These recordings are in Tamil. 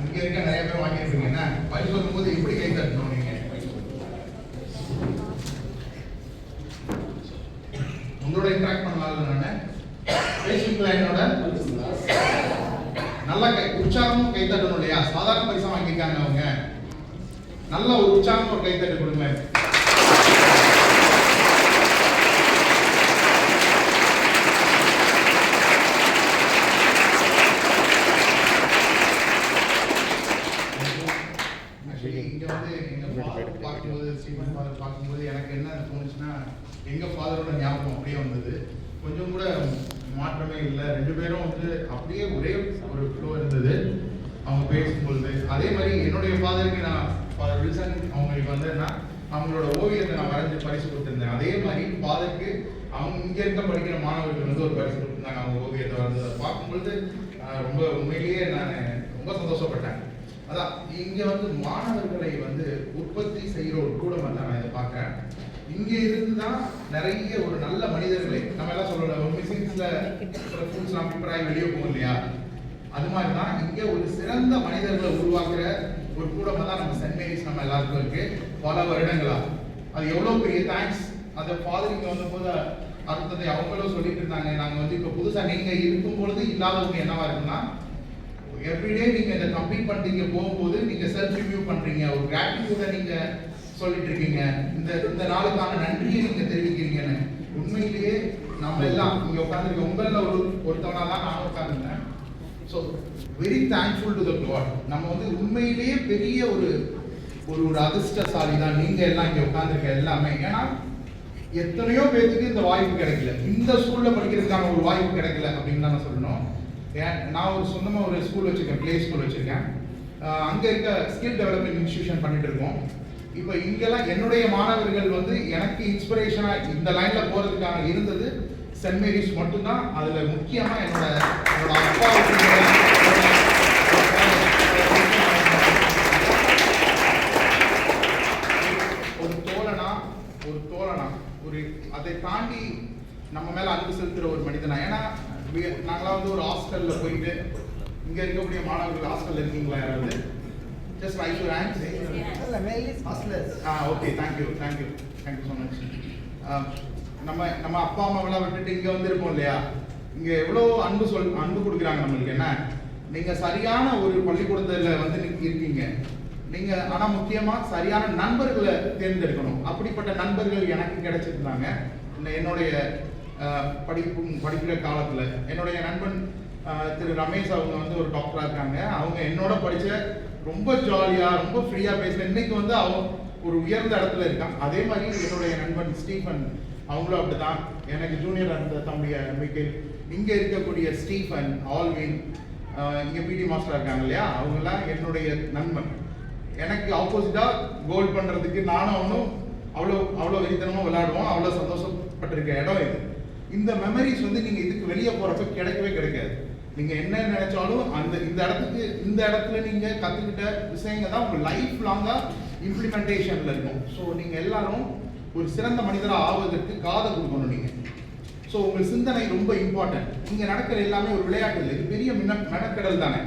இங்க இருக்க நிறைய பேர் வாங்கியிருப்பீங்க. என்ன? பரிசு சொல்லும் போது எப்படி கை தட்டணும் நீங்க? உங்களோட இன்ட்ராக்ட் பண்ணலாம் நான். பேசிக்கலாம் என்னோட நல்ல கை உற்சாகமும் கை தட்டணும் இல்லையா? சாதாரண பரிசா வாங்கியிருக்காங்க அவங்க. நல்ல உற்சாகமும் ஒரு கை தட்டு கொடுங்க Actually, இங்க வந்து எங்க father பார்க்கும்போது ஸ்டீவன் ஃபாதர் பார்க்கும்போது எனக்கு என்ன தோணுச்சுன்னா எங்க ஃபாதரோட ஞாபகம் அப்படியே வந்தது. கொஞ்சம் கூட மாற்றமே இல்லை. ரெண்டு பேரும் வந்து அப்படியே ஒரே ஒரு ஃப்ளோ இருந்தது. அவங்க பேசும்பொழுது. அதே மாதிரி என்னுடைய ஃபாதருக்கு நான் ஃபாதர் வில்சன் அவங்களுக்கு வந்தேன்னா அவங்களோட ஓவியத்தை நான் வரைஞ்சு பரிசு கொடுத்துருந்தேன். அதே மாதிரி ஃபாதருக்கு அவங்க இங்கே இருக்க படிக்கிற மாணவர்கள் வந்து ஒரு பரிசு கொடுத்துருந்தாங்க. அவங்க ஓவியத்தை வரைஞ்சதை பார்க்கும்பொழுது ரொம்ப உண்மையிலேயே நான் ரொம்ப சந்தோஷப்பட்டேன். அதான் இங்கே வந்து மாணவர்களை வந்து உற்பத்தி செய்கிற ஒரு கூடமாக தான் நான் இதை பார்க்குறேன். இங்கே இருந்து தான் நிறைய ஒரு நல்ல மனிதர்களை நம்ம எல்லாம் சொல்லல மிஷின்ஸ்ல ஃபுட்ஸ் பிப்ராய் வெளியே போகும் இல்லையா? அது மாதிரி தான் இங்கே ஒரு சிறந்த மனிதர்களை உருவாக்குற ஒரு கூடமாக தான் நம்ம சென்ட் மேரிஸ் நம்ம எல்லாருக்கும் இருக்கு. பல வருடங்களா. அது எவ்வளோ பெரிய தேங்க்ஸ் அந்த ஃபாதர் இங்கே வந்த போது அடுத்ததை அவங்களும் சொல்லிட்டு இருந்தாங்க. நாங்கள் வந்து இப்போ புதுசாக நீங்கள் இருக்கும் பொழுது இல்லாதவங்க என்னவா இருக்குன்னா எவ்ரிடே நீங்கள் இதை கம்ப்ளீட் பண்ணுறீங்க போகும்போது நீங்கள் செல்ஃப் ரிவ்யூ பண்ணுறீங்க ஒரு கிராட்டிடியூட நீங்கள் சொல்லிட்டு இருக்கீங்க இந்த இந்த நாளுக்கான நன்றியை நீங்க தெரிவிக்கிறீங்கன்னு உண்மையிலேயே நம்ம எல்லாம் இங்க உட்காந்துருக்க உங்கள ஒரு ஒருத்தவனா தான் நான் உட்காந்துருந்தேன் so very thankful to the god நம்ம வந்து உண்மையிலேயே பெரிய ஒரு ஒரு ஒரு அதிர்ஷ்டசாலி தான் நீங்க எல்லாம் இங்க உட்காந்துருக்க எல்லாமே. ஏன்னா எத்தனையோ பேருக்கு இந்த வாய்ப்பு கிடைக்கல. இந்த ஸ்கூல்ல படிக்கிறதுக்கான ஒரு வாய்ப்பு கிடைக்கல அப்படின்னு தான் நான் சொல்லணும். ஏன் நான் ஒரு சொந்தமாக ஒரு ஸ்கூல் வச்சிருக்கேன். ப்ளே ஸ்கூல் வச்சிருக்கேன். அங்கே இருக்க ஸ்கில் டெவலப்மெண்ட் இன்ஸ்டியூஷன் பண்ணிட்டு இருக்கோம். இப்போ இங்கெல்லாம் என்னுடைய மாணவர்கள் வந்து எனக்கு இன்ஸ்பிரேஷனாக இந்த லைனில் போகிறதுக்காக இருந்தது. சென்ட் மேரிஸ் மட்டும்தான். அதில் முக்கியமாக என்னோட என்னோட அப்பா ஒரு தோழனா ஒரு தோழனா ஒரு அதை தாண்டி நம்ம மேலே அன்பு செலுத்துகிற ஒரு மனிதனா. ஏன்னா நாங்களாம் வந்து ஒரு ஹாஸ்டலில் போயிட்டு இங்கே இருக்கக்கூடிய மாணவர்கள் ஹாஸ்டலில் இருக்கீங்களா யாராவது? ஜஸ்ட் ரைட் யூர் ஹேண்ட்ஸ் இல்ல மெயிலிஸ் hostellers ah okay thank you thank you thank you so much நம்ம நம்ம அப்பா அம்மாவெல்லாம் விட்டுட்டு இங்கே வந்திருக்கோம் இல்லையா? இங்கே எவ்வளோ அன்பு சொல் அன்பு கொடுக்குறாங்க நம்மளுக்கு என்ன? நீங்கள் சரியான ஒரு பள்ளிக்கூடத்தில் வந்து நீங்க இருக்கீங்க. நீங்கள் ஆனால் முக்கியமாக சரியான நண்பர்களை தேர்ந்தெடுக்கணும். அப்படிப்பட்ட நண்பர்கள் எனக்கு கிடைச்சிருந்தாங்க. என்னுடைய அஹ், படிப்பு படிக்கிற காலத்தில். என்னுடைய நண்பன் திரு ரமேஷ் அவங்க வந்து ஒரு டாக்டராக இருக்காங்க. அவங்க என்னோட படிச்ச ரொம்ப ஜாலியாக ரொம்ப ஃப்ரீயாக பேசுகிறேன் இன்னைக்கு வந்து அவன் ஒரு உயர்ந்த இடத்துல இருக்கான் அதே மாதிரி என்னுடைய நண்பன் ஸ்டீஃபன் அவங்களும் அப்படிதான் எனக்கு ஜூனியர் அந்த தம்பிய மிக்கேல் இங்கே இருக்கக்கூடிய ஸ்டீஃபன் ஆல்வின் இங்கே பிடி மாஸ்டர் இருக்காங்க இல்லையா? அவங்கெல்லாம் என்னுடைய நண்பன். எனக்கு ஆப்போசிட்டாக கோல் பண்ணுறதுக்கு நானும் அவனும் அவ்வளோ அவ்வளோ வெறித்தனமாக விளையாடுவோம். அவ்வளோ சந்தோஷப்பட்டிருக்க இடம் இது. இந்த மெமரிஸ் வந்து நீங்கள் இதுக்கு வெளியே போகிறப்ப கிடைக்கவே கிடைக்காது. நீங்க என்ன நினைச்சாலும் அந்த இந்த இடத்துக்கு இந்த இடத்துல நீங்க கத்துக்கிட்ட விஷயங்க தான் உங்க லைஃப் லாங்கா இம்ப்ளிமெண்டேஷன்ல இருக்கும். ஸோ நீங்க எல்லாரும் ஒரு சிறந்த மனிதராக ஆவதற்கு காதை கொடுக்கணும் நீங்க. ஸோ உங்க சிந்தனை ரொம்ப இம்பார்ட்டன்ட் இங்க நடக்கிற எல்லாமே ஒரு விளையாட்டு இல்லை. இது பெரிய மின மெனக்கடல் தானே.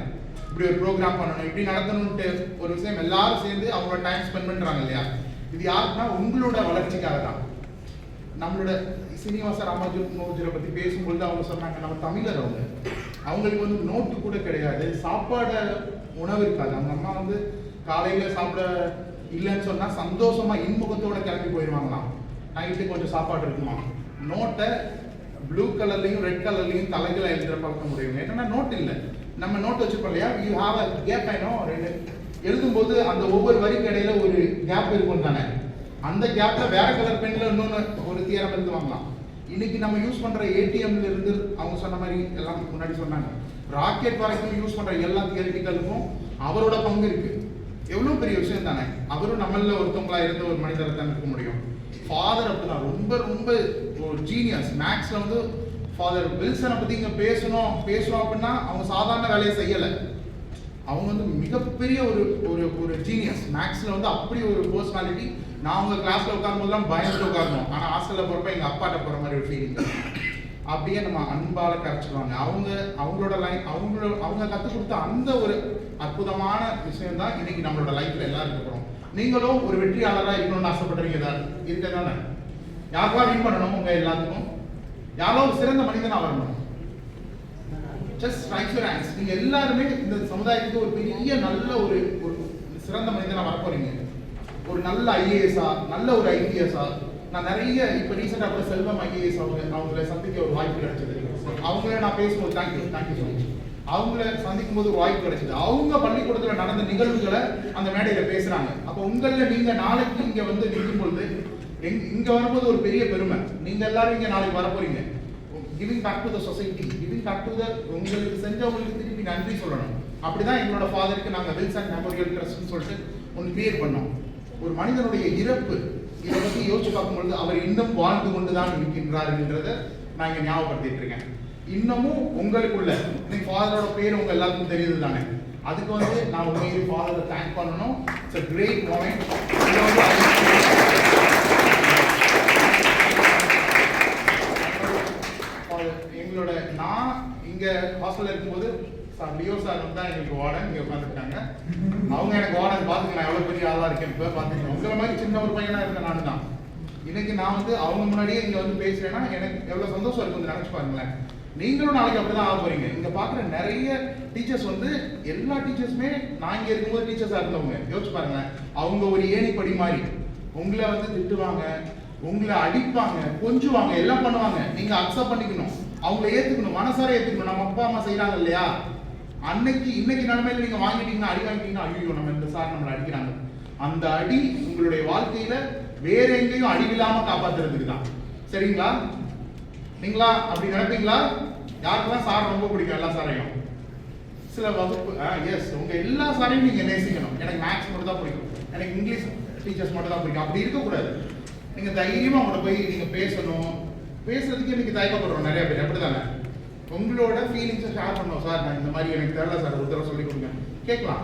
இப்படி ஒரு ப்ரோக்ராம் பண்ணணும் இப்படி நடத்தணும்ட்டு ஒரு விஷயம் எல்லாரும் சேர்ந்து அவங்களோட டைம் ஸ்பெண்ட் பண்றாங்க இல்லையா? இது யாருக்குன்னா உங்களோட வளர்ச்சிக்காக தான். நம்மளோட சீனிவாச ராமாஜன் மோஜரை பற்றி பேசும்பொழுது அவங்க சொன்னாங்க நம்ம தமிழர் அவங்க. அவங்களுக்கு வந்து நோட்டு கூட கிடையாது. சாப்பாடு உணவு இருக்காது. அவங்க அம்மா வந்து காலையில் சாப்பிட இல்லைன்னு சொன்னால் சந்தோஷமா இன்முகத்தோட கிளம்பி போயிடுவாங்களாம் நைட்டு கொஞ்சம் சாப்பாடு இருக்குமா? நோட்டை ப்ளூ கலர்லையும் ரெட் கலர்லையும் தலைகளை எழுதுகிற பழக்கம் முடியும் ஏன்னா நோட் இல்லை. நம்ம நோட் வச்சிருப்போம் இல்லையா? யூ ஹாவ் அ கேப் ஆயிடும் ரெண்டு எழுதும்போது அந்த ஒவ்வொரு வரிக்கு இடையில ஒரு கேப் இருக்கும் தானே. அந்த கேப்ல வேற கலர் பென்ல இன்னொன்னு ஒரு தியரம் வாங்கலாம். இன்னைக்கு நம்ம யூஸ் பண்ற ஏடிஎம்ல இருந்து அவங்க சொன்ன மாதிரி எல்லாம் முன்னாடி சொன்னாங்க. ராக்கெட் வரைக்கும் யூஸ் பண்ற எல்லா தியரிட்டிகளுக்கும் அவரோட பங்கு இருக்கு. எவ்வளவு பெரிய விஷயம் தானே? அவரும் நம்மள ஒருத்தவங்களா இருந்த ஒரு மனிதரை தான் இருக்க முடியும். ஃபாதர் அப்படிதான். ரொம்ப ரொம்ப ஒரு ஜீனியஸ் மேக்ஸ்ல வந்து ஃபாதர் வில்சனை பத்தி இங்க பேசணும் பேசணும் அப்படின்னா அவங்க சாதாரண வேலையை செய்யல. அவங்க வந்து மிகப்பெரிய ஒரு ஒரு ஒரு ஜீனியஸ் மேக்ஸ்ல வந்து அப்படி ஒரு பர்சனாலிட்டி நான் உங்கள் கிளாஸ்ல உட்காரும் போதெல்லாம் பயந்துட்டு உட்காரணும். ஆனா ஹாஸ்டல்ல போறப்ப எங்க அப்பாட்ட போற மாதிரி ஒரு ஃபீலிங் அப்படியே நம்ம அன்பால கரைச்சிடுவாங்க அவங்க அவங்களோட லைஃப் அவங்களோட அவங்க கற்றுக் கொடுத்த அந்த ஒரு அற்புதமான விஷயம் தான் இன்னைக்கு நம்மளோட லைஃப்ல எல்லாம் இருக்கிறோம் நீங்களும் ஒரு வெற்றியாளராக இருக்கணும்னு ஆசைப்படுறீங்க தான். இருக்க தானே யாருக்கா வின் பண்ணணும் உங்க எல்லாத்துக்கும்? யாரோ ஒரு சிறந்த மனிதனாக வரணும். ஜஸ்ட் ரைட் யூர் ஹேண்ட்ஸ் நீங்க எல்லாருமே இந்த சமுதாயத்துக்கு ஒரு பெரிய நல்ல ஒரு ஒரு சிறந்த மனிதனா வர போறீங்க ஒரு நல்ல ஐஏஎஸ்ஆ நல்ல ஒரு ஐபிஎஸ்ஆ நான் நிறைய இப்போ ரீசெண்டாக கூட செல்வம் ஐஏஎஸ் அவங்க அவங்கள சந்திக்க ஒரு வாய்ப்பு கிடைச்சது அவங்கள நான் பேசும்போது தேங்க்யூ தேங்க்யூ ஸோ மச் அவங்கள சந்திக்கும் போது ஒரு வாய்ப்பு கிடைச்சது. அவங்க பள்ளிக்கூடத்தில் நடந்த நிகழ்வுகளை அந்த மேடையில் பேசுறாங்க. அப்போ உங்களில் நீங்கள் நாளைக்கு இங்கே வந்து நிற்கும் பொழுது எங் இங்கே வரும்போது ஒரு பெரிய பெருமை. நீங்கள் எல்லாரும் இங்கே நாளைக்கு வர போறீங்க. Giving back to the society giving back to the உங்களுக்கு செஞ்சவங்களுக்கு திருப்பி நன்றி சொல்லணும். அப்படிதான் எங்களோட ஃபாதருக்கு நாங்கள் வில்சன் மெமோரியல் ட்ரஸ்ட்னு சொல்லிட்டு ஒன்று கிரியேட் பண்ணோம். ஒரு மனிதனுடைய இறப்பு இதை பற்றி யோசிச்சு பார்க்கும்பொழுது அவர் இன்னும் வாழ்ந்து கொண்டுதான் இருக்கின்றார் என்றதை நான் இங்கே ஞாபகப்படுத்திட்டு இருக்கேன். இன்னமும் உங்களுக்குள்ள இன்னைக்கு ஃபாதரோட பேர் உங்க எல்லாருக்கும் தெரியுது தானே அதுக்கு வந்து நான் உண்மையிலே ஃபாதரை தேங்க் பண்ணணும். It's great great moment. எங்களோட நான் இங்க ஹாஸ்டல்ல இருக்கும்போது சார் லியோ சார் வந்து தான் எங்களுக்கு வார்டன் இங்கே உட்காந்துருக்காங்க அவங்க எனக்கு வார்டன் பார்த்துக்க நான் எவ்வளோ பெரிய ஆளாக இருக்கேன் இப்போ பார்த்துக்கணும் உங்களை மாதிரி சின்ன ஒரு பையனாக இருக்க நான் தான். இன்னைக்கு நான் வந்து அவங்க முன்னாடியே இங்கே வந்து பேசுறேன்னா எனக்கு எவ்வளோ சந்தோஷம் இருக்கும் நினச்சி பாருங்களேன். நீங்களும் நாளைக்கு அப்படி தான் ஆக போறீங்க. இங்க பாக்குற நிறைய டீச்சர்ஸ் வந்து எல்லா டீச்சர்ஸுமே நான் இங்க இருக்கும்போது டீச்சர்ஸா இருந்தவங்க. யோசிச்சு பாருங்க அவங்க ஒரு ஏணிப்படி மாதிரி. உங்களை வந்து திட்டுவாங்க உங்களை அடிப்பாங்க கொஞ்சுவாங்க எல்லாம் பண்ணுவாங்க. நீங்க அக்செப்ட் பண்ணிக்கணும். அவங்கள ஏத்துக்கணும். மனசார ஏத்துக்கணும். நம்ம அப்பா அம்மா செய்றாங்க இல்லையா? அன்னைக்கு இன்னைக்கு நிலைமையில நீங்க வாங்கிட்டீங்கன்னா அடி வாங்கிட்டீங்கன்னா ஐயோ நம்ம இந்த சார் நம்மளை அடிக்கிறாங்க. அந்த அடி உங்களுடைய வாழ்க்கையில வேற எங்கேயும் அடிவில்லாம காப்பாத்துறதுக்கு தான். சரிங்களா? நீங்களா? அப்படி நினைப்பீங்களா? யாருக்கெல்லாம் சார் ரொம்ப பிடிக்கும்? எல்லா சாரையும்? சில வகுப்பு எஸ் உங்க எல்லா சாரையும் நீங்க நேசிக்கணும். எனக்கு மேக்ஸ் மட்டும் தான் பிடிக்கும். எனக்கு இங்கிலீஷ் டீச்சர்ஸ் மட்டும் தான் பிடிக்கும். அப்படி இருக்கக்கூடாது. நீங்க தைரியமா அவங்கள போய் நீங்க பேசணும். பேசுறதுக்கு இன்னைக்கு தயக்கப்படுறோம் நிறைய பேர். அப்படிதானே உங்களோட ஃபீலிங்ஸை ஷேர் பண்ணோம் சார். நான் இந்த மாதிரி எனக்கு தெரியல சார் ஒரு தடவை சொல்லி கொடுங்க. கேட்கலாம்.